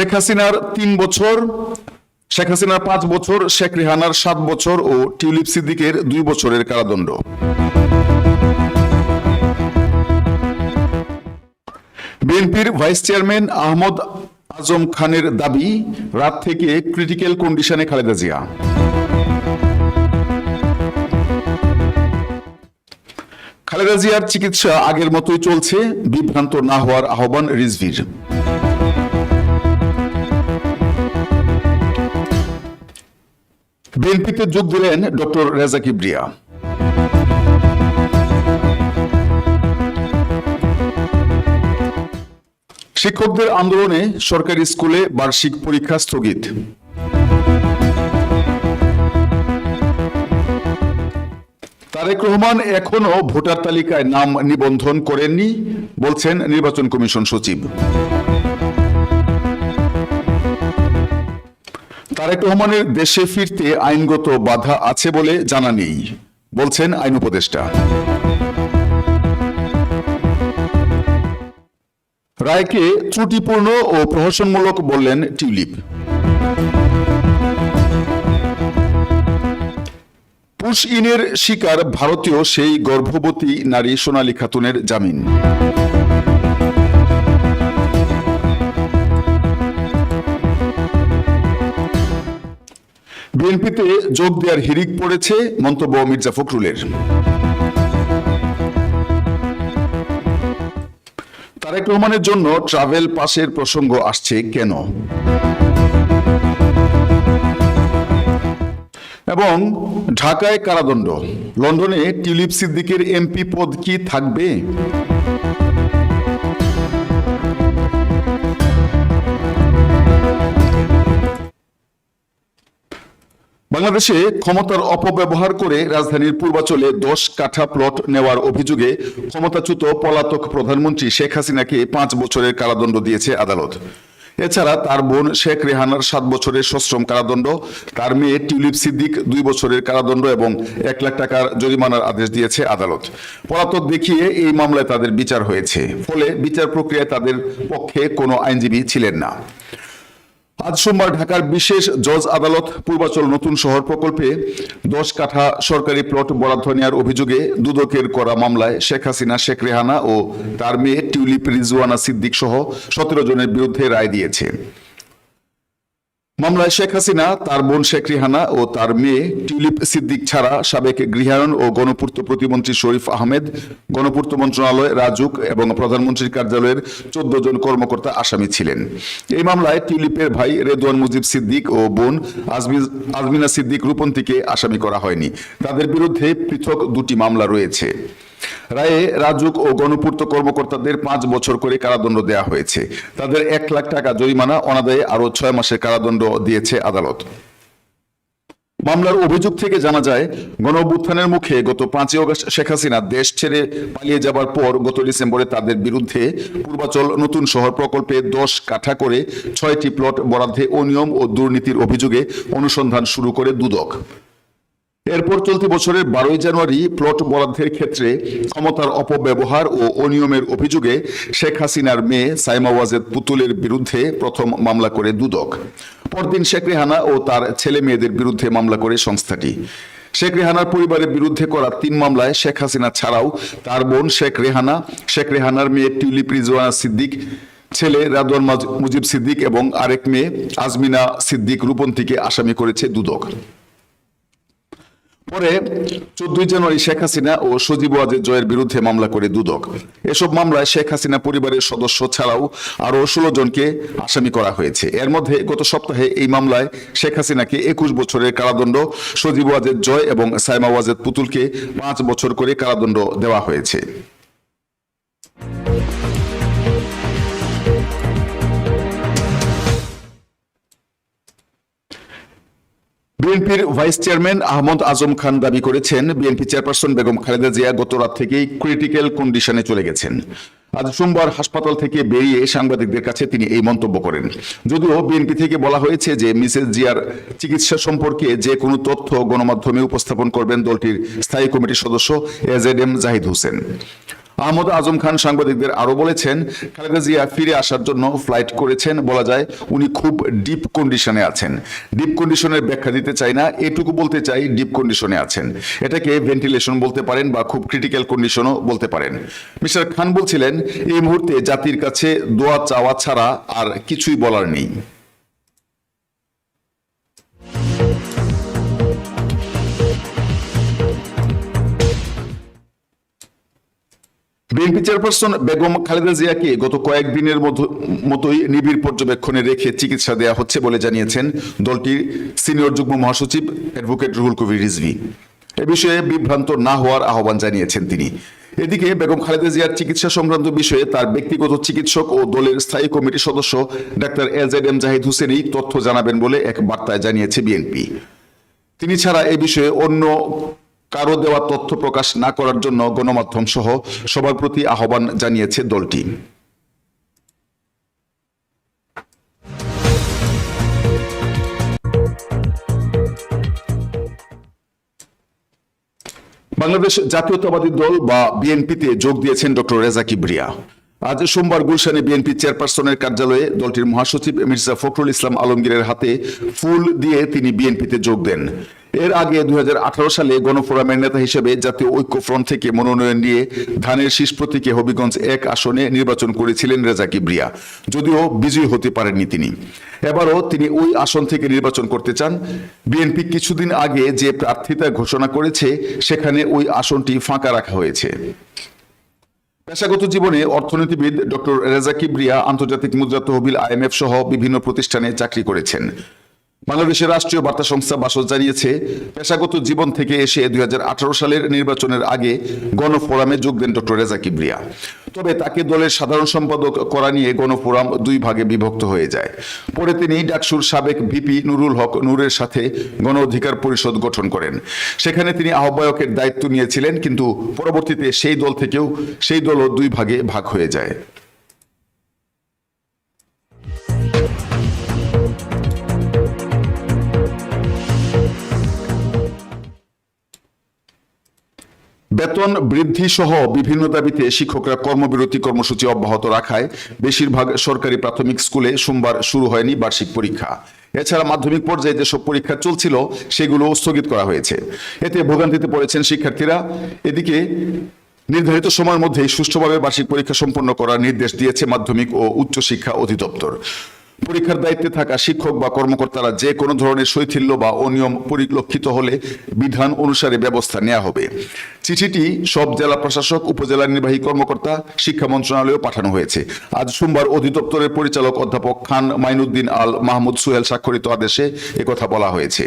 শেখ হাসিনার তিন বছর, শেখ হাসিনার পাঁচ বছর, শেখ রেহানার সাত বছর ও টিউলিপ সিদ্দিকের দুই বছরের কারাদণ্ড। বিএনপির ভাইস চেয়ারম্যান আহমদ আজম খানের দাবি, রাত থেকে ক্রিটিক্যাল কন্ডিশনে খালেদা জিয়া। খালেদা জিয়ার চিকিৎসা আগের মতোই চলছে, বিভ্রান্ত না হওয়ার আহ্বান রিজভির। বিএনপিতে যোগ দিলেন ডক্টর রেজা কিবরিয়া শিক্ষকদের আন্দোলনে সরকারি স্কুলে বার্ষিক পরীক্ষা স্থগিত। তারেক রহমান এখনও ভোটার তালিকায় নাম নিবন্ধন করেননি, বলছেন নির্বাচন কমিশন সচিব। তারেক রহমানের দেশে ফিরতে আইনগত বাধা আছে বলে জানা নেই, বলছেন আইন উপদেষ্টা। রায়কে ত্রুটিপূর্ণ ও প্রহসনমূলক বললেন টিউলিপ। পুশ ইনের শিকার ভারতীয় সেই গর্ভবতী নারী সোনালী খাতুনের জামিন। বিএনপিতে যোগ দেওয়ার হিরিক পড়েছে মন্তব্য মির্জা ফখরুলের। তারেক রহমানের জন্য ট্রাভেল পাসের প্রসঙ্গ আসছে কেন? এবং ঢাকায় কারাদণ্ড, লন্ডনে টিউলিপ সিদ্দিকের এমপি পদ কি থাকবে? বাংলাদেশে ক্ষমতার অপব্যবহার করে রাজধানীর পূর্বাচলে দশ কাঠা প্লট নেওয়ার অভিযোগে ক্ষমতাচ্যুত পলাতক প্রধানমন্ত্রী শেখ হাসিনাকে পাঁচ বছরের কারাদণ্ড দিয়েছে আদালত। এছাড়া তার বোন শেখ রেহানার সাত বছরের সশ্রম কারাদণ্ড, তার মেয়ে টিউলিপ সিদ্দিক দুই বছরের কারাদণ্ড এবং এক লাখ টাকার জরিমানার আদেশ দিয়েছে আদালত। পলাতক দেখিয়ে এই মামলায় তাদের বিচার হয়েছে, ফলে বিচার প্রক্রিয়ায় তাদের পক্ষে কোনো আইনজীবী ছিলেন না। আজ সোমবার ঢাকার বিশেষ জজ আদালত পূর্বাচল নতুন শহর প্রকল্পে দশ কাঠা সরকারি প্লট বরাদ্দ নেওয়ার অভিযোগে দুদকের করা মামলায় শেখ হাসিনা, শেখ রেহানা ও তার মেয়ে টিউলিপ রিজওয়ানা সিদ্দিক সহ সতেরো জনের বিরুদ্ধে রায় দিয়েছে। মামলায় শেখ হাসিনা, তার বোন শেখ রিহানা ও তার মেয়ে টিউলিপ সিদ্দিক ছাড়া সাবেক গৃহায়ন ও গণপূর্ত প্রতিমন্ত্রী শরীফ আহমেদ, গণপূর্ত মন্ত্রণালয় রাজুক এবং প্রধানমন্ত্রীর কার্যালয়ের চোদ্দ জন কর্মকর্তা আসামি ছিলেন। এই মামলায় টিউলিপের ভাই রেদওয়ান মুজিব সিদ্দিক ও বোন আজমি- আজমিনা সিদ্দিক রূপন্তীকে আসামি করা হয়নি। তাদের বিরুদ্ধে পৃথক দুটি মামলা রয়েছে। রায়ে রাজুক ও গণপূর্ত কর্মকর্তাদের পাঁচ বছর করে কারাদণ্ড দেওয়া হয়েছে। তাদের এক লাখ টাকা জরিমানা, অনাদায়ে আরও ছয় মাসের কারাদণ্ড দিয়েছে আদালত। মামলার অভিযোগ থেকে জানা যায় গণ মুখে গত পাঁচই অগস্ট শেখ হাসিনা দেশ ছেড়ে পালিয়ে যাবার পর গত ডিসেম্বরে তাদের বিরুদ্ধে পূর্বাচল নতুন শহর প্রকল্পে দশ কাঠা করে ছয়টি প্লট বরাদ্দে অনিয়ম ও দুর্নীতির অভিযোগে অনুসন্ধান শুরু করে দুদক। এরপর চলতি বছরের বারোই জানুয়ারি প্লট বরাদ্দের ক্ষেত্রে ক্ষমতার অপব্যবহার ও অনিয়মের অভিযোগে শেখ হাসিনার মেয়ে সাইমা ওয়াজেদ পুতুলের বিরুদ্ধে প্রথম মামলা করে দুদক। পরদিন শেখ রেহানা ও তার ছেলে মেয়েদের বিরুদ্ধে মামলা করে সংস্থাটি। শেখ রেহানার পরিবারের বিরুদ্ধে করা তিন মামলায় শেখ হাসিনা ছাড়াও তার বোন শেখ রেহানা, শেখ রেহানার মেয়ে টিউলিপ রিজওয়ানা সিদ্দিক, ছেলে রাদওয়ান মাজ- মুজিব সিদ্দিক এবং আরেক মেয়ে আজমিনা সিদ্দিক রূপন্তীকে আসামি করেছে দুদক। পরে চোদ্দই জানুয়ারি শেখ হাসিনা ও সজীব ওয়াজেদ জয়ের বিরুদ্ধে মামলা করে দুদক। এসব মামলায় শেখ হাসিনা পরিবারের সদস্য ছাড়াও আরও ষোলো জনকে আসামি করা হয়েছে। এর মধ্যে গত সপ্তাহে এই মামলায় শেখ হাসিনাকে একুশ বছরের কারাদণ্ড, সজীব ওয়াজেদ জয় এবং সাইমা ওয়াজেদ পুতুলকে পাঁচ বছর করে কারাদণ্ড দেওয়া হয়েছে। বিএনপির ভাইস চেয়ারম্যান আহমদ আজম খান দাবি করেছেন, বিএনপি চেয়ারপারসন বেগম খালেদা জিয়া গত রাত থেকেই ক্রিটিক্যাল কন্ডিশনে চলে গেছেন। আজ সোমবার হাসপাতাল থেকে বেরিয়ে সাংবাদিকদের কাছে তিনি এই মন্তব্য করেন। যদিও বিএনপি থেকে বলা হয়েছে যে, মিসেস জিয়ার চিকিৎসা সম্পর্কে যে কোনো তথ্য গণমাধ্যমে উপস্থাপন করবেন দলটির স্থায়ী কমিটির সদস্য A Z M Zahid Hossain. Ahmad Azam Khan সাংবাদিকদের আরও বলেছেন, খালেদা জিয়া ফিরে আসার জন্য ফ্লাইট করেছেন। বলা যায় উনি খুব ডিপ কন্ডিশনে আছেন। ডিপ কন্ডিশনের ব্যাখ্যা দিতে চাই না, এটুকু বলতে চাই ডিপ কন্ডিশনে আছেন। এটাকে ভেন্টিলেশন বলতে পারেন বা খুব ক্রিটিক্যাল কন্ডিশনও বলতে পারেন। মিস্টার খান বলছিলেন, এই মুহূর্তে জাতির কাছে দোয়া চাওয়া ছাড়া আর কিছুই বলার নেই। বিএনপি চেয়ারপারসন বেগম খালেদা জিয়াকে গত কয়েকদিনের মতোই নিবিড় পর্যবেক্ষণে রেখে চিকিৎসা দেওয়া হচ্ছে বলে জানিয়েছেন দলটির সিনিয়র যুগ্ম মহাসচিব অ্যাডভোকেট রুহুল কবির রিজভি। এ বিষয়ে বিভ্রান্ত না হওয়ার আহ্বান জানিয়েছেন তিনি। এদিকে বেগম খালেদা জিয়ার চিকিৎসা সংক্রান্ত বিষয়ে তার ব্যক্তিগত চিকিৎসক ও দলের স্থায়ী কমিটির সদস্য ডাক্তার এলজেড এম জাহিদ হুসেনই তথ্য জানাবেন বলে এক বার্তায় জানিয়েছে বিএনপি। তিনি ছাড়া এ বিষয়ে অন্য কারও দেওয়া তথ্য প্রকাশ না করার জন্য গণমাধ্যম সহ সবার প্রতি আহ্বান জানিয়েছে দলটি। বাংলাদেশ জাতীয়তাবাদী দল বা বিএনপিতে যোগ দিয়েছেন ডক্টর রেজা কিবরিয়া। আজ সোমবার গুলশানে বিএনপি চেয়ারপারসনের কার্যালয়ে দলটির মহাসচিব মির্জা ফখরুল ইসলাম আলমগীরের হাতে ফুল দিয়ে তিনি বিএনপিতে যোগ দেন। এর আগে দুই হাজার আঠারো সালে গণফোরামের নেতা হিসেবে জাতীয় ঐক্য ফ্রন্ট থেকে মনোনয়ন নিয়ে ধানের শীষ প্রতীকে হবিগঞ্জ এক আসনে নির্বাচন করেছিলেন রেজা কিবরিয়া। যদিও বিজয়ী হতে পারেননি তিনি। এবারও তিনি ওই আসন থেকে নির্বাচন করতে চান। বিএনপি কিছুদিন আগে যে প্রার্থিতা ঘোষণা করেছে, সেখানে ওই আসনটি ফাঁকা রাখা হয়েছে। পেশাগত জীবনে অর্থনীতিবিদ ডক্টর রেজা কিবরিয়া আন্তর্জাতিক মুদ্রা তহবিল আইএমএফ সহ বিভিন্ন প্রতিষ্ঠানে চাকরি করেছেন। বাংলাদেশের রাষ্ট্রীয় বার্তা সংস্থা বাসস জানিয়েছে, পেশাগত জীবন থেকে এসে দুই হাজার আঠারো সালের নির্বাচনের আগে গণফোরামে যোগ দেন ডক্টর রেজা কিবরিয়া। তবে তাকে দলের সাধারণ সম্পাদক করা নিয়ে গণফোরাম দুই ভাগে বিভক্ত হয়ে যায়। পরে তিনি ডাকসুর সাবেক ভিপি নুরুল হক নূরের সাথে গণ অধিকার পরিষদ গঠন করেন। সেখানে তিনি আহ্বায়কের দায়িত্ব নিয়েছিলেন, কিন্তু পরবর্তীতে সেই দল থেকেও সেই দলও দুই ভাগে ভাগ হয়ে যায়। বেতন বৃদ্ধি সহ বিভিন্ন দাবিতে শিক্ষকরা কর্মবিরতি কর্মসূচি অব্যাহত রাখায় বেশিরভাগ সরকারি প্রাথমিক স্কুলে সোমবার শুরু হয়নি বার্ষিক পরীক্ষা। এছাড়া মাধ্যমিক পর্যায়ে যেসব পরীক্ষা চলছিল, সেগুলো স্থগিত করা হয়েছে। এতে ভোগান্তিতে পড়েছেন শিক্ষার্থীরা। এদিকে নির্ধারিত সময়ের মধ্যেই সুষ্ঠুভাবে বার্ষিক পরীক্ষা সম্পন্ন করার নির্দেশ দিয়েছে মাধ্যমিক ও উচ্চশিক্ষা অধিদপ্তর। পরীক্ষার দায়িত্বে থাকা শিক্ষক বা কর্মকর্তারা যে কোনো ধরনের শৈথিল্য বা অনিয়ম পরিলক্ষিত হলে বিধান অনুসারে ব্যবস্থা নেওয়া হবে। চিঠিটি সব জেলা প্রশাসক, উপজেলা নির্বাহী কর্মকর্তা, শিক্ষা মন্ত্রণালয়েও পাঠানো হয়েছে। আজ সোমবার অধিদপ্তরের পরিচালক অধ্যাপক খান মাইনুদ্দিন আল মাহমুদ সুহেল স্বাক্ষরিত আদেশে একথা বলা হয়েছে।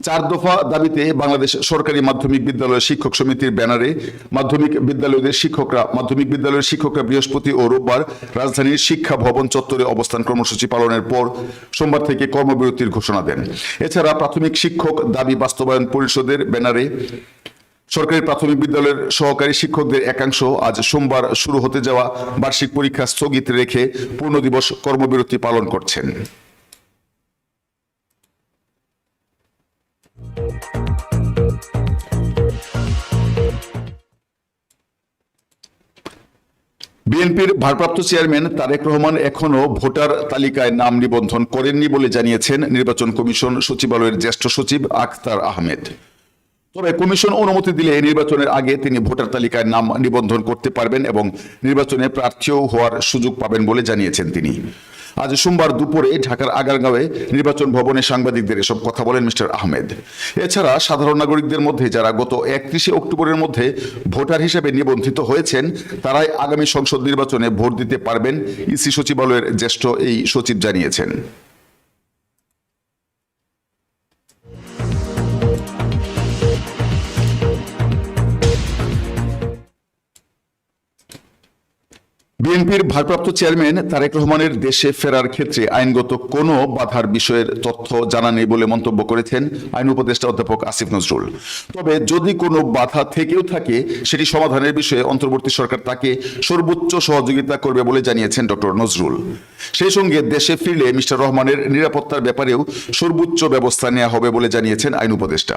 চার দফা দাবিতে বাংলাদেশ সরকারি মাধ্যমিক বিদ্যালয় শিক্ষক সমিতির ব্যানারে মাধ্যমিক বিদ্যালয়দের শিক্ষকরা, মাধ্যমিক বিদ্যালয়ের শিক্ষকরা বৃহস্পতি ও রোববার রাজধানীর শিক্ষা ভবন চত্বরে অবস্থান কর্মসূচি পালনের পর সোমবার থেকে কর্মবিরতির ঘোষণা দেন। এছাড়া প্রাথমিক শিক্ষক দাবি বাস্তবায়ন পরিষদের ব্যানারে সরকারি প্রাথমিক বিদ্যালয়ের সহকারী শিক্ষকদের একাংশ আজ সোমবার শুরু হতে যাওয়া বার্ষিক পরীক্ষা স্থগিত রেখে পূর্ণ দিবস কর্মবিরতি পালন করছেন। বিএনপির ভারপ্রাপ্ত চেয়ারম্যান তারেক রহমান এখনও ভোটার তালিকায় নাম নিবন্ধন করেননি বলে জানিয়েছেন নির্বাচন কমিশন সচিবালয়ের জ্যেষ্ঠ সচিব আখতার আহমেদ। তবে কমিশন অনুমতি দিলে নির্বাচনের আগে তিনি ভোটার তালিকায় নাম নিবন্ধন করতে পারবেন এবং নির্বাচনে প্রার্থীও হওয়ার সুযোগ পাবেন বলে জানিয়েছেন তিনি। আজ সোমবার দুপুরে ঢাকার আগারগাঁওয়ে নির্বাচন ভবনে সাংবাদিকদের এসব কথা বলেন মিস্টার আহমেদ। এছাড়া সাধারণ নাগরিকদের মধ্যে যারা গত একত্রিশে অক্টোবরের মধ্যে ভোটার হিসেবে নিবন্ধিত হয়েছেন, তারাই আগামী সংসদ নির্বাচনে ভোট দিতে পারবেন, ইসি সচিবালয়ের জ্যেষ্ঠ এই সচিব জানিয়েছেন। বিএনপির ভারপ্রাপ্ত চেয়ারম্যান তারেক রহমানের দেশে ফেরার ক্ষেত্রে আইনগত কোনো বাধার বিষয়ের তথ্য জানা নেই বলে মন্তব্য করেছেন আইন উপদেষ্টা অধ্যাপক আসিফ নজরুল। তবে যদি কোনো বাধা থেকেও থাকে, সেটি সমাধানের বিষয়ে অন্তর্বর্তী সরকার তাকে সর্বোচ্চ সহযোগিতা করবে বলে জানিয়েছেন ডক্টর নজরুল। সেই সঙ্গে দেশে ফিরলে মিস্টার রহমানের নিরাপত্তার ব্যাপারেও সর্বোচ্চ ব্যবস্থা নেওয়া হবে বলে জানিয়েছেন আইন উপদেষ্টা।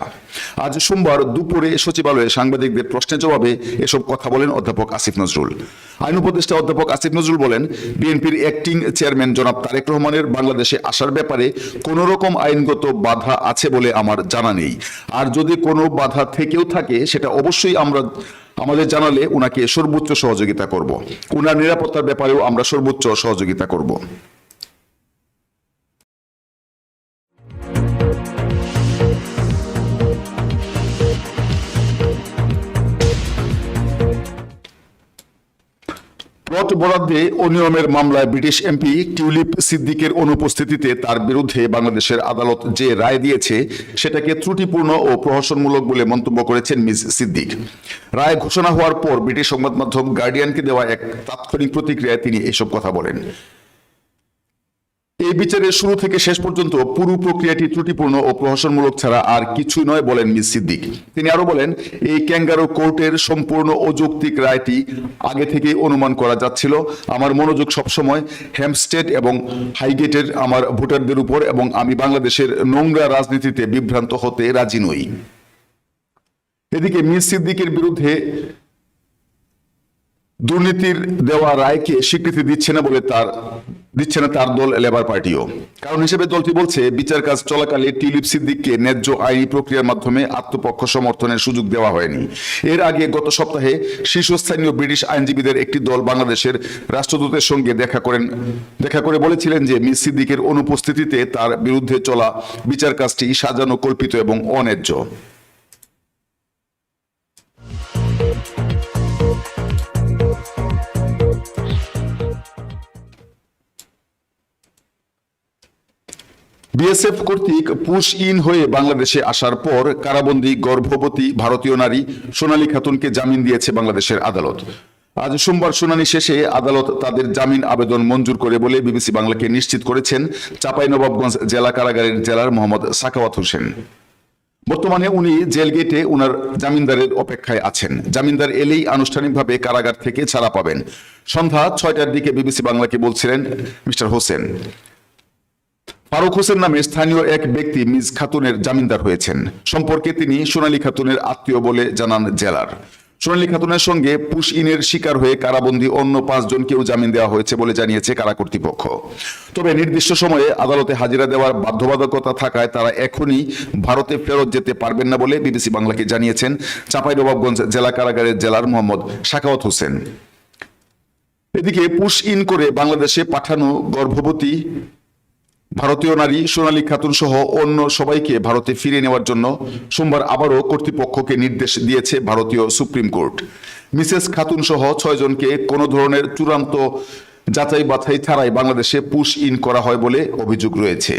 আজ সোমবার দুপুরে সচিবালয়ে সাংবাদিকদের প্রশ্নের জবাবে এসব কথা বলেন অধ্যাপক আসিফ নজরুল। আইন উপদেষ্টা অধ্যাপক আসিফ নজরুল বলেন, বিএনপির অ্যাক্টিং চেয়ারম্যান জনাব তারেক রহমানের বাংলাদেশে আসার ব্যাপারে কোন রকম আইনগত বাধা আছে বলে আমার জানা নেই। আর যদি কোনো বাধা থেকেও থাকে, সেটা অবশ্যই আমরা আমাদের জানালে ওনাকে সর্বোচ্চ সহযোগিতা করব। ওনার নিরাপত্তার ব্যাপারেও আমরা সর্বোচ্চ সহযোগিতা করব। প্লট বরাদ্দে অনিয়মের মামলায় ব্রিটিশ এমপি টিউলিপ সিদ্দিকের অনুপস্থিতিতে তার বিরুদ্ধে বাংলাদেশের আদালত যে রায় দিয়েছে, সেটাকে ত্রুটিপূর্ণ ও প্রহসনমূলক বলে মন্তব্য করেছেন মিস সিদ্দিক। রায় ঘোষণা হওয়ার পর ব্রিটিশ সংবাদ মাধ্যম গার্ডিয়ানকে দেওয়া এক তাৎক্ষণিক প্রতিক্রিয়ায় তিনি এসব কথা বলেন। এই বিচারের শুরু থেকে শেষ পর্যন্ত পুরো প্রক্রিয়াটি ত্রুটিপূর্ণ ও প্রহসনমূলক ছাড়া আর কিছুই নয় বলেন মিস সিদ্দিক। তিনি আরও বলেন, এই ক্যাঙ্গারো কোর্টের সম্পূর্ণ অযৌক্তিক রায়টি আগে থেকে অনুমান করা যাচ্ছিল। আমার মনোযোগ সবসময় হ্যামস্টেড এবং হাইগেটের আমার ভোটারদের উপর এবং আমি বাংলাদেশের নোংরা রাজনীতিতে বিভ্রান্ত হতে রাজি নই। এদিকে মিস সিদ্দিকের বিরুদ্ধে দুর্নীতির দেওয়া রায়কে স্বীকৃতি দিচ্ছে না বলে তার, দিচ্ছে না তার দল লেবার পার্টিও কারণ হিসেবে দলটি বলছে, বিচার কাজ চলাকালে টিলিপ সিদ্দিককে ন্যায্য আইনি প্রক্রিয়ার মাধ্যমে আত্মপক্ষ সমর্থনের সুযোগ দেওয়া হয়নি। এর আগে গত সপ্তাহে শীর্ষস্থানীয় ব্রিটিশ আইনজীবীদের একটি দল বাংলাদেশের রাষ্ট্রদূতের সঙ্গে দেখা করেন, দেখা করে বলেছিলেন যে মিস সিদ্দিকের অনুপস্থিতিতে তার বিরুদ্ধে চলা বিচার কাজটি সাজানো, কল্পিত এবং অন্যায্য। বিএসএফ কর্তৃক পুশ ইন হয়ে বাংলাদেশে আসার পর কারাবন্দী গর্ভবতী ভারতীয় নারী সোনালী খাতুনকে জামিন দিয়েছে বাংলাদেশের আদালত। আজ সোমবার শুনানি শেষে আদালত তাদের জামিন আবেদন মঞ্জুর করে বলে বিবিসি বাংলাকে নিশ্চিত করেছেন চাঁপাইনবাবগঞ্জ জেলা কারাগারের জেলার মোহাম্মদ সাকাওয়াত হোসেন। বর্তমানে উনি জেল গেটে উনার জামিনদারের অপেক্ষায় আছেন। জামিনদার এলেই আনুষ্ঠানিকভাবে কারাগার থেকে ছাড়া পাবেন। সন্ধ্যা ছয়টার দিকে বিবিসি বাংলাকে বলছিলেন মিস্টার হোসেন। ফারুক হোসেন নামে স্থানীয় এক ব্যক্তি মিস খাতুনের জামিনদার হয়েছেন। সম্পর্কে তিনি সোনালী খাতুনের আত্মীয় বলে জানান জেলার। সোনালী খাতুনের সঙ্গে পুশ ইনের শিকার হয়ে কারাবন্দী অন্য পাঁচজনকেও জামিন দেওয়া হয়েছে বলে জানিয়েছে কারা কর্তৃপক্ষ। তবে নির্দিষ্ট সময়ে আদালতে হাজিরা দেওয়ার বাধ্যবাধকতা থাকায় তারা এখনই ভারতে ফেরত যেতে পারবেন না বলে বিবিসি বাংলাকে জানিয়েছেন চাঁপাইনবাবগঞ্জ জেলা কারাগারের জেলার মোহাম্মদ শাকাওয়াত হোসেন। এদিকে পুশ ইন করে বাংলাদেশে পাঠানো গর্ভবতী ভারতীয় নারী সোনালী খাতুন সহ অন্য সবাইকে ভারতে ফিরিয়ে নেওয়ার জন্য সোমবার আবারও কর্তৃপক্ষকে নির্দেশ দিয়েছে ভারতীয় সুপ্রিম কোর্ট। মিসেস খাতুন সহ ছয়জনকে কোনো ধরনের চূড়ান্ত যাচাই বাছাই ছাড়াই বাংলাদেশে পুশ ইন করা হয় বলে অভিযোগ রয়েছে।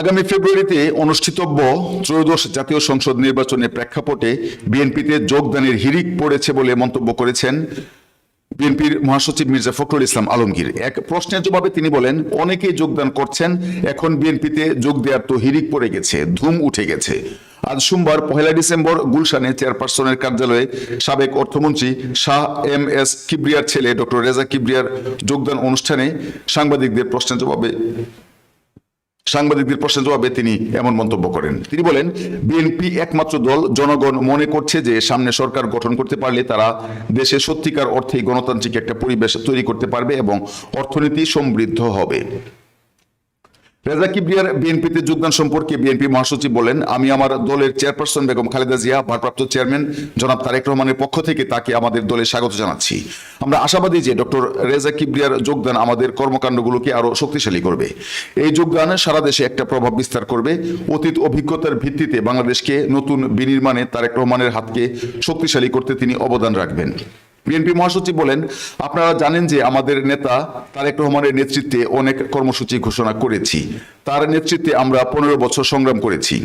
আগামী ফেব্রুয়ারিতে অনুষ্ঠিতব্য ত্রয়োদশ জাতীয় সংসদ নির্বাচনের প্রেক্ষাপটে বিএনপিতে যোগদানের হিরিক পড়েছে বলে মন্তব্য করেছেন বিএনপির মহাসচিব মির্জা ফখরুল ইসলাম আলমগীর। এক প্রশ্নের জবাবে তিনি বলেন, অনেকেই যোগদান করছেন, এখন বিএনপিতে যোগ দেওয়ার তো হিরিক পড়ে গেছে, ধুম উঠে গেছে। আজ সোমবার পহেলা ডিসেম্বর গুলশানে চেয়ারপারসনের কার্যালয়ে সাবেক অর্থমন্ত্রী শাহ এম এস কিবরিয়ার ছেলে ডক্টর রেজা কিবরিয়ার যোগদান অনুষ্ঠানে সাংবাদিকদের প্রশ্নের জবাবে সাংবাদিকদের প্রশ্নের জবাবে তিনি এমন মন্তব্য করেন। তিনি বলেন, বিএনপি একমাত্র দল, জনগণ মনে করছে যে সামনে সরকার গঠন করতে পারলে তারা দেশে সত্যিকার অর্থে গণতান্ত্রিক একটা পরিবেশ তৈরি করতে পারবে এবং অর্থনীতি সমৃদ্ধ হবে। রেজা কিবরিয়ার বিএনপিতে যোগদান সম্পর্কে বিএনপি মহাসচিব বলেন, আমি আমার দলের চেয়ারপারসন বেগম খালেদা জিয়া, ভারপ্রাপ্ত চেয়ারম্যান জনাব তারেক রহমানের পক্ষ থেকে তাকে আমাদের দলে স্বাগত জানাচ্ছি। আমরা আশাবাদী যে ডক্টর রেজা কিবরিয়ার যোগদান আমাদের কর্মকাণ্ডগুলোকে আরও শক্তিশালী করবে। এই যোগদান সারা দেশে একটা প্রভাব বিস্তার করবে। অতীত অভিজ্ঞতার ভিত্তিতে বাংলাদেশকে নতুন বিনির্মাণে তারেক রহমানের হাতকে শক্তিশালী করতে তিনি অবদান রাখবেন। বিএনপি মহাসচিব বলেন, আপনারা জানেন যে আমাদের নেতা তারেক রহমানের নেতৃত্বে অনেক কর্মসূচি ঘোষণা করেছি। তার নেতৃত্বে আমরা পনেরো বছর সংগ্রাম করেছি।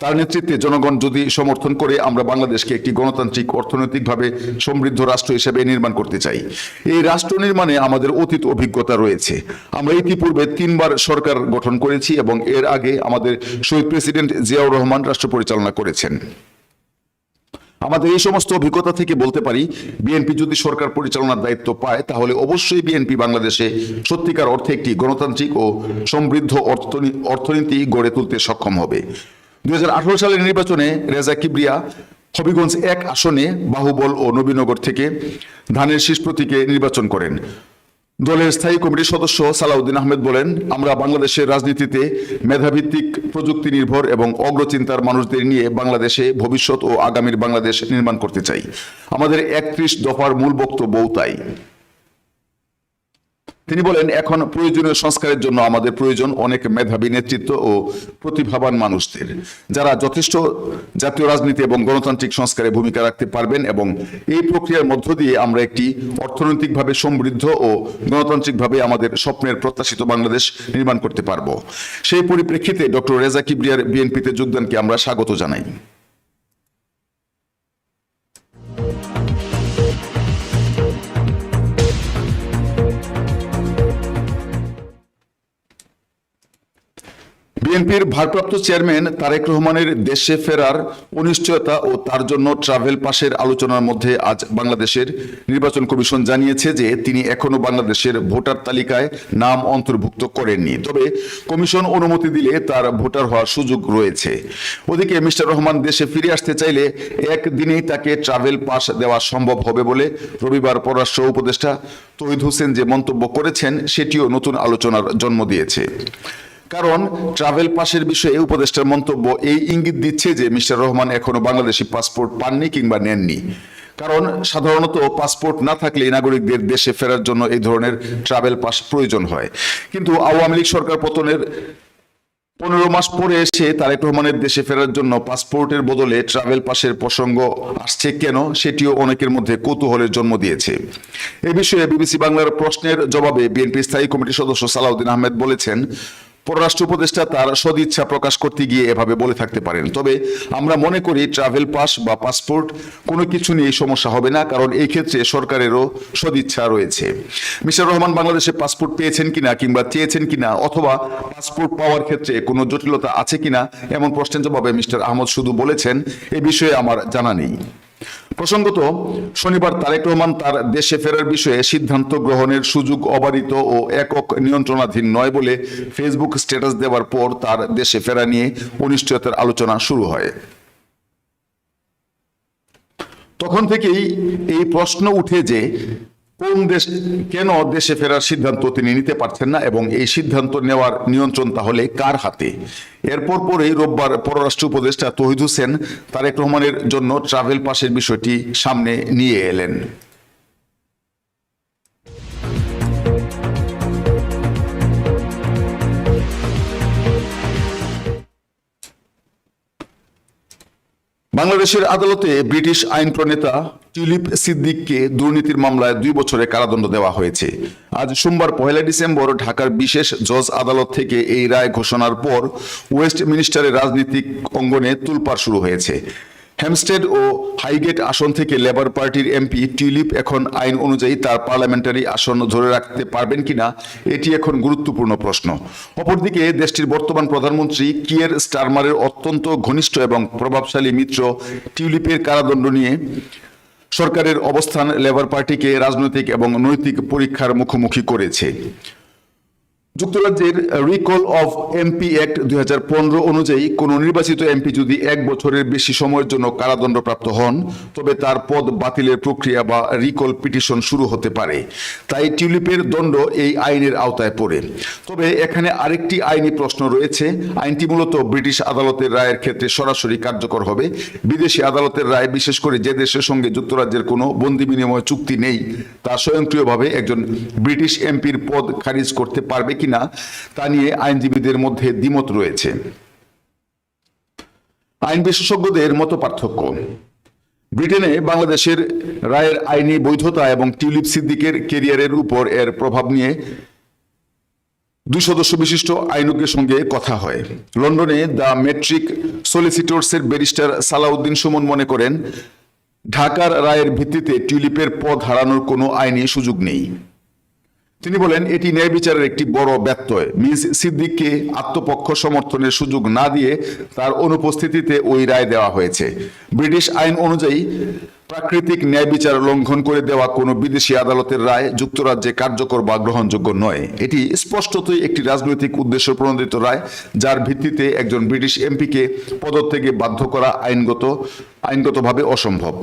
তার নেতৃত্বে জনগণ যদি সমর্থন করে, আমরা বাংলাদেশকে একটি গণতান্ত্রিক, অর্থনৈতিকভাবে সমৃদ্ধ রাষ্ট্র হিসেবে নির্মাণ করতে চাই। এই রাষ্ট্র নির্মাণে আমাদের অতীত অভিজ্ঞতা রয়েছে। আমরা ইতিপূর্বে তিনবার সরকার গঠন করেছি এবং এর আগে আমাদের শহীদ প্রেসিডেন্ট জিয়াউর রহমান রাষ্ট্র পরিচালনা করেছেন। আমাদের এই সমস্ত অভিজ্ঞতা থেকে বলতে পারি বিএনপি যদি সরকার পরিচালনার দায়িত্ব পায়, তাহলে অবশ্যই বিএনপি বাংলাদেশে সত্যিকার অর্থে একটি গণতান্ত্রিক ও সমৃদ্ধ অর্থনী- অর্থনীতি গড়ে তুলতে সক্ষম হবে। দুই হাজার আঠারো সালের নির্বাচনে রেজা কিবরিয়া হবিগঞ্জ এক আসনে বাহুবল ও নবীনগর থেকে ধানের শীষ প্রতীকে নির্বাচন করেন। দলের স্থায়ী কমিটির সদস্য সালাউদ্দিন আহমেদ বলেন, আমরা বাংলাদেশের রাজনীতিতে মেধাভিত্তিক প্রযুক্তি নির্ভর এবং অগ্রচিন্তার মানুষদের নিয়ে বাংলাদেশে ভবিষ্যৎ ও আগামীর বাংলাদেশ নির্মাণ করতে চাই। আমাদের একত্রিশ দফার মূল বক্তব্যও তাই। তিনি বলেন, এখন প্রয়োজনীয় সংস্কারের জন্য আমাদের প্রয়োজন অনেক মেধাবী নেতৃত্ব ও প্রতিভাবান মানুষদের, যারা যথেষ্ট জাতীয় রাজনীতি এবং গণতান্ত্রিক সংস্কারে ভূমিকা রাখতে পারবেন এবং এই প্রক্রিয়ার মধ্য দিয়ে আমরা একটি অর্থনৈতিকভাবে সমৃদ্ধ ও গণতান্ত্রিকভাবে আমাদের স্বপ্নের প্রত্যাশিত বাংলাদেশ নির্মাণ করতে পারব। সেই পরিপ্রেক্ষিতে ডক্টর রেজা কিবরিয়ার বিএনপিতে যোগদানকে আমরা স্বাগত জানাই। বিএনপির ভারপ্রাপ্ত চেয়ারম্যান তারেক রহমানের দেশে ফেরার অনিশ্চয়তা ও তার জন্য ট্রাভেল পাসের আলোচনার মধ্যে আজ বাংলাদেশের নির্বাচন কমিশন জানিয়েছে যে তিনি এখনও বাংলাদেশের ভোটার তালিকায় নাম অন্তর্ভুক্ত করেননি। তবে কমিশন অনুমতি দিলে তার ভোটার হওয়ার সুযোগ রয়েছে। ওদিকে মিস্টার রহমান দেশে ফিরে আসতে চাইলে একদিনেই তাকে ট্রাভেল পাস দেওয়া সম্ভব হবে বলে রবিবার পররাষ্ট্র উপদেষ্টা তহিদ হোসেন যে মন্তব্য করেছেন, সেটিও নতুন আলোচনার জন্ম দিয়েছে। কারণ ট্রাভেল পাসের বিষয়ে এই উপদেষ্টার মন্তব্য এই ইঙ্গিত দিচ্ছে যে মিস্টার রহমান এখনও বাংলাদেশি পাসপোর্ট পাননি কিংবা নেননি। কারণ সাধারণত পাসপোর্ট না থাকলে নাগরিকদের দেশে ফেরার জন্য এই ধরনের ট্রাভেল পাস প্রয়োজন হয়। কিন্তু আওয়ামী লীগ সরকার পতনের পনেরো মাস পরে এসে তারেক রহমানের দেশে ফেরার জন্য পাসপোর্টের বদলে ট্রাভেল পাসের প্রসঙ্গ আসছে কেন সেটিও অনেকের মধ্যে কৌতূহলের জন্ম দিয়েছে। এ বিষয়ে বিবিসি বাংলার প্রশ্নের জবাবে বিএনপি স্থায়ী কমিটির সদস্য সালাউদ্দিন আহমেদ বলেছেন পররাষ্ট্র উপদেষ্টা তার সদিচ্ছা প্রকাশ করতে গিয়ে এভাবে বলে থাকতে পারেন। তবে আমরা মনে করি ট্রাভেল পাস বা পাসপোর্ট কোনো কিছু নিয়ে সমস্যা হবে না, কারণ এই ক্ষেত্রে সরকারেরও সদিচ্ছা রয়েছে। মিস্টার রহমান বাংলাদেশে পাসপোর্ট পেয়েছেন কিনা কিংবা চেয়েছেন কিনা অথবা পাসপোর্ট পাওয়ার ক্ষেত্রে কোনো জটিলতা আছে কিনা, এমন প্রশ্নের জবাবে মিস্টার আহমদ শুধু বলেছেন, এ বিষয়ে আমার জানা নেই। প্রসঙ্গত, শনিবার তারেক রহমান তার দেশে ফেরার বিষয়ে সিদ্ধান্ত গ্রহণের সুযোগ অবারিত ও একক নিয়ন্ত্রণাধীন নয় বলে ফেসবুক স্ট্যাটাস দেওয়ার পর তার দেশে ফেরা নিয়ে অনিশ্চয়তার আলোচনা শুরু হয়। তখন থেকেই এই প্রশ্ন উঠে যে কোন দেশ, কেন দেশে ফেরার সিদ্ধান্ত তিনি নিতে পারছেন না এবং এই সিদ্ধান্ত নেওয়ার নিয়ন্ত্রণ তাহলে কার হাতে? এরপর পরেই রোববার পররাষ্ট্র উপদেষ্টা তহিদ হোসেন তারেক রহমানের জন্য ট্রাভেল পাসের বিষয়টি সামনে নিয়ে এলেন। বাংলাদেশের আদালতে ব্রিটিশ আইন প্রণেতা টিউলিপ সিদ্দিককে দুর্নীতির মামলায় দুই বছরের কারাদণ্ড দেওয়া হয়েছে। আজ সোমবার পহেলা ডিসেম্বর ঢাকার বিশেষ জজ আদালত থেকে এই রায় ঘোষণার পর ওয়েস্ট মিনিস্টারের রাজনৈতিক অঙ্গনে তুলপার শুরু হয়েছে। হ্যামস্টেড ও হাইগেট আসন থেকে লেবার পার্টির এমপি টিউলিপ এখন আইন অনুযায়ী তার পার্লামেন্টারি আসন ধরে রাখতে পারবেন কিনা, এটি এখন গুরুত্বপূর্ণ প্রশ্ন। অপরদিকে দেশটির বর্তমান প্রধানমন্ত্রী কিয়ের স্টারমারের অত্যন্ত ঘনিষ্ঠ এবং প্রভাবশালী মিত্র টিউলিপের কারাদণ্ড নিয়ে সরকারের অবস্থান লেবার পার্টিকে রাজনৈতিক এবং নৈতিক পরীক্ষার মুখোমুখি করেছে। যুক্তরাজ্যের রিকল অফ এমপি অ্যাক্ট দুই হাজার পনেরো অনুযায়ী কোন নির্বাচিত এমপি যদি এক বছরের বেশি সময়ের জন্য কারাদণ্ডপ্রাপ্ত হন, তবে তার পদ বাতিলের প্রক্রিয়া বা রিকল পিটিশন শুরু হতে পারে। তাই টিউলিপের দণ্ড এই আইনের আওতায় পড়ে। তবে এখানে আরেকটি আইনি প্রশ্ন রয়েছে। আইনটি মূলত ব্রিটিশ আদালতের রায়ের ক্ষেত্রে সরাসরি কার্যকর হবে। বিদেশি আদালতের রায়, বিশেষ করে যে দেশের সঙ্গে যুক্তরাজ্যের কোনো বন্দি বিনিময় চুক্তি নেই, তা স্বয়ংক্রিয়ভাবে একজন ব্রিটিশ এমপির পদ খারিজ করতে পারবে কিনা তা নিয়ে আইনজীবীদের মধ্যে দ্বিমত রয়েছে। আইন বিশেষজ্ঞদের মত পার্থক্য। ব্রিটেনে বাংলাদেশের রায়ের আইনি বৈধতা এবং টিউলিপ সিদ্দিকের কেরিয়ারের উপর এর প্রভাব নিয়ে দুই সদস্য বিশিষ্ট আইনজ্ঞের সঙ্গে কথা হয়। লন্ডনে দ্য মেট্রিক সলিসিটরসের ব্যারিস্টার সালাউদ্দিন সুমন মনে করেন, ঢাকার রায়ের ভিত্তিতে টিউলিপের পদ হারানোর কোনো আইনি সুযোগ নেই। তিনি বলেন, এটি ন্যায় বিচারের একটি বড় ব্যত্যয়। মিস সিদ্দিককে আত্মপক্ষ সমর্থনের সুযোগ না দিয়ে তার অনুপস্থিতিতে ওই রায় দেওয়া হয়েছে। ব্রিটিশ আইন অনুযায়ী প্রাকৃতিক ন্যায় বিচার লঙ্ঘন করে দেওয়া কোনো বিদেশি আদালতের রায় যুক্তরাজ্যে কার্যকর বা গ্রহণযোগ্য নয়। এটি স্পষ্টতই একটি রাজনৈতিক উদ্দেশ্য প্রণোদিত রায়, যার ভিত্তিতে একজন ব্রিটিশ এমপিকে পদত্যাগে বাধ্য করা আইনগত, আইনগতভাবে অসম্ভব।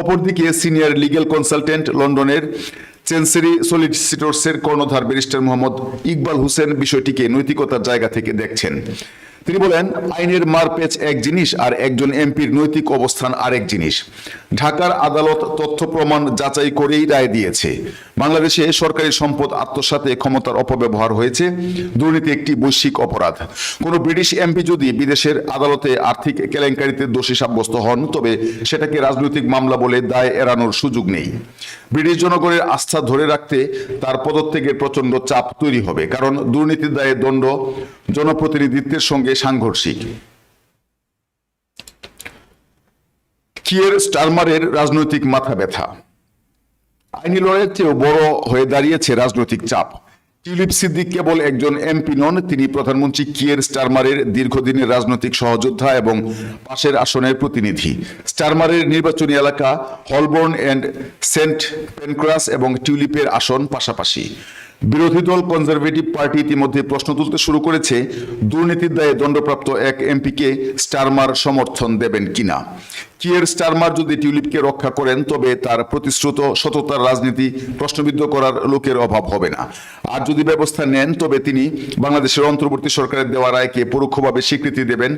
অপরদিকে সিনিয়র লিগেল কনসালটেন্ট লন্ডনের চেন্সারি সলিসিটরসের কর্ণধার ব্যারিস্টার মোহাম্মদ ইকবাল হোসেন বিষয়টিকে নৈতিকতার জায়গা থেকে দেখছেন। তিনি বলেন, আইনের মারপেচ এক জিনিস আর একজন এমপির নৈতিক অবস্থান আরেক জিনিস। ঢাকার আদালত তথ্য প্রমাণ যাচাই করেই রায় দিয়েছে। বাংলাদেশে সরকারি সম্পদ আত্মসাতে ক্ষমতার অপব্যবহার হয়েছে। দুর্নীতি একটি বৈশ্বিক অপরাধ। কোনো ব্রিটিশ এমপি যদি বিদেশের আদালতে আর্থিক কেলেঙ্কারিতে দোষী সাব্যস্ত হন, তবে সেটাকে রাজনৈতিক মামলা বলে দায় এড়ানোর সুযোগ নেই। ব্রিটিশ জনগণের আস্থা ধরে রাখতে তার পদত্যাগের প্রচণ্ড চাপ তৈরি হবে, কারণ দুর্নীতির দায়ে দণ্ড জনপ্রতিনিধিত্বের সঙ্গে সাংঘর্ষিক। কিয়ের স্টারমারের রাজনৈতিক মাথা ব্যথা। আইনি লড়াইয়ের চেয়েও বড় হয়ে দাঁড়িয়েছে রাজনৈতিক চাপ। টিউলিপ সিদ্দিক কেবল একজন এমপি নন, তিনি প্রধানমন্ত্রী কিয়ের স্টারমারের দীর্ঘদিনের রাজনৈতিক সহযোদ্ধা এবং পাশের আসনের প্রতিনিধি। স্টারমারের নির্বাচনী এলাকা হলবোর্ন অ্যান্ড সেন্ট পেনক্রাস এবং টিউলিপের আসন পাশাপাশি। বিরোধী দল কনজারভেটিভ পার্টি ইতিমধ্যে প্রশ্ন তুলতে শুরু করেছে, দুর্নীতির দায়ে দণ্ডপ্রাপ্ত এক এমপিকে স্টারমার সমর্থন দেবেন কিনা? কিয়ের স্টারমার যদি টিউলিপকে রক্ষা করেন, তবে তার প্রতিশ্রুত সততার রাজনীতি প্রশ্নবিদ্ধ করার লোকের অভাব হবে না। আর যদি ব্যবস্থা নেন, তবে তিনি বাংলাদেশের অন্তর্বর্তী সরকারের দেওয়া রায়কে পরোক্ষভাবে স্বীকৃতি দেবেন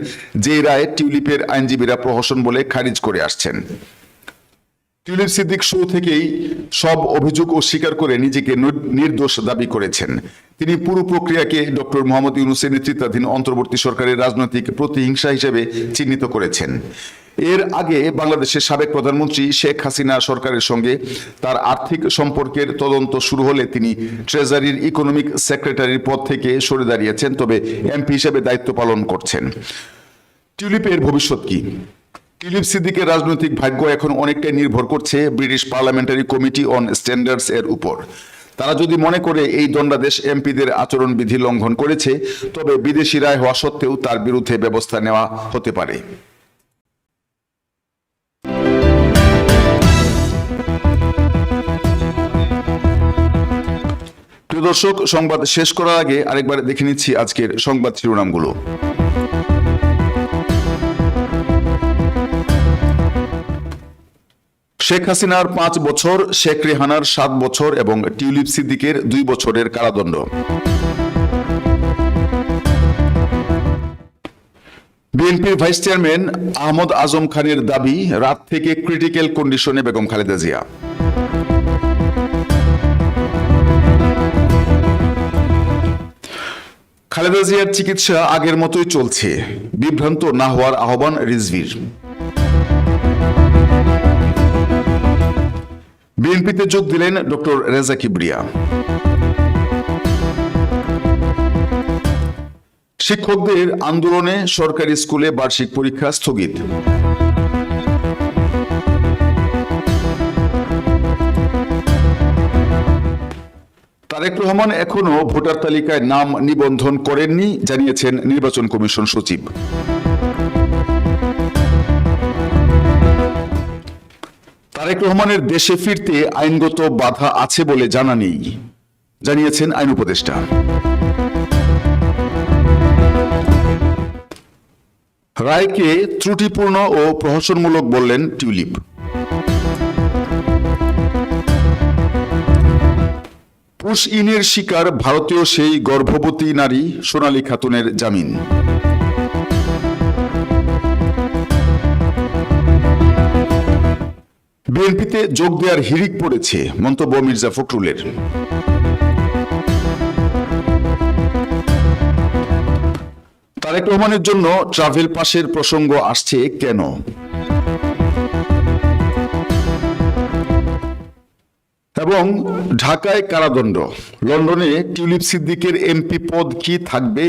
যে রায় টিউলিপের আইনজীবীরা প্রহসন বলে খারিজ করে আসছেন। টিউলিপ সিদ্দিক শো থেকেই সব অভিযোগ অস্বীকার করে নিজেকে নির্দোষ দাবি করেছেন। তিনি পুরো প্রক্রিয়াকে ডক্টর মোহাম্মদ ইউনুসের নেতৃত্বাধীন অন্তর্বর্তী সরকারের রাজনৈতিক প্রতিহিংসা হিসেবে চিহ্নিত করেছেন। এর আগে বাংলাদেশের সাবেক প্রধানমন্ত্রী শেখ হাসিনা সরকারের সঙ্গে তার আর্থিক সম্পর্কের তদন্ত শুরু হলে তিনি ট্রেজারির ইকোনমিক সেক্রেটারির পদ থেকে সরে দাঁড়িয়েছেন, তবে এমপি হিসেবে দায়িত্ব পালন করছেন। টিউলিপের ভবিষ্যৎ কি? টিউলিপ সিদ্দিকের রাজনৈতিক ভাগ্য এখন অনেকটাই নির্ভর করছে British parliamentary committee on standards এর উপর। তারা যদি মনে করে এই দণ্ডাদেশ এমপিদের আচরণ বিধি লঙ্ঘন করেছে, তবে বিদেশি রায় হওয়া সত্ত্বেও তার বিরুদ্ধে ব্যবস্থা নেওয়া হতে পারে। প্রিয় দর্শক, সংবাদ শেষ করার আগে আরেকবার দেখে নিচ্ছি আজকের সংবাদ শিরোনামগুলো। শেখ হাসিনার পাঁচ বছর, শেখ রেহানার সাত বছর এবং টিউলিপ সিদ্দিকের দুই বছরের কারাদণ্ড। বিএনপির ভাইস চেয়ারম্যান আহমদ আজম খানের দাবি, রাত থেকে ক্রিটিক্যাল কন্ডিশনে বেগম খালেদা জিয়া। খালেদা জিয়ার চিকিৎসা আগের মতোই চলছে। বিভ্রান্ত না হওয়ার আহ্বান রিজভির। বিএনপিতে যোগ দিলেন ডক্টর রেজা কিবরিয়া। শিক্ষকদের আন্দোলনে সরকারি স্কুলে বার্ষিক পরীক্ষা স্থগিত। তারেক রহমান এখনও ভোটার তালিকায় নাম নিবন্ধন করেননি, জানিয়েছেন নির্বাচন কমিশন সচিব। তারেক রহমানের দেশে ফিরতে আইনগত বাধা আছে বলে জানা নেই জানিয়েছেন আইন উপদেষ্টা। রায়কে ত্রুটিপূর্ণ ও প্রহসনমূলক বললেন টিউলিপ। পুশ ইনের শিকার ভারতীয় সেই গর্ভবতী নারী সোনালী খাতুনের জামিন। বিএনপিতে যোগ দেওয়ার হিড়িক পড়েছে, মন্তব্য মির্জা ফখরুলের। তারেক রহমানের জন্য ট্রাভেল পাসের প্রসঙ্গ আসছে কেন? এবং ঢাকায় কারাদণ্ড, লন্ডনে টিউলিপ সিদ্দিকের এমপি পদ কি থাকবে?